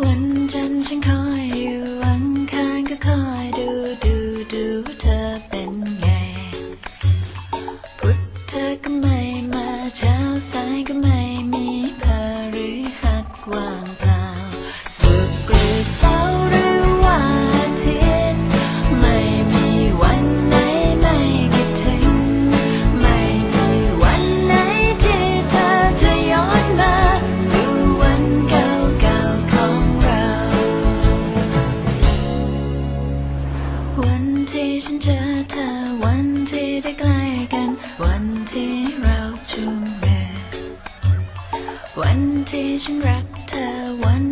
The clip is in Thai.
วันจันทร์ฉันขอ ที่ฉันเจอเธอวันที่ได้ใกล้กัน วันที่เราจูงมือวันที่ฉันรักเธอวัน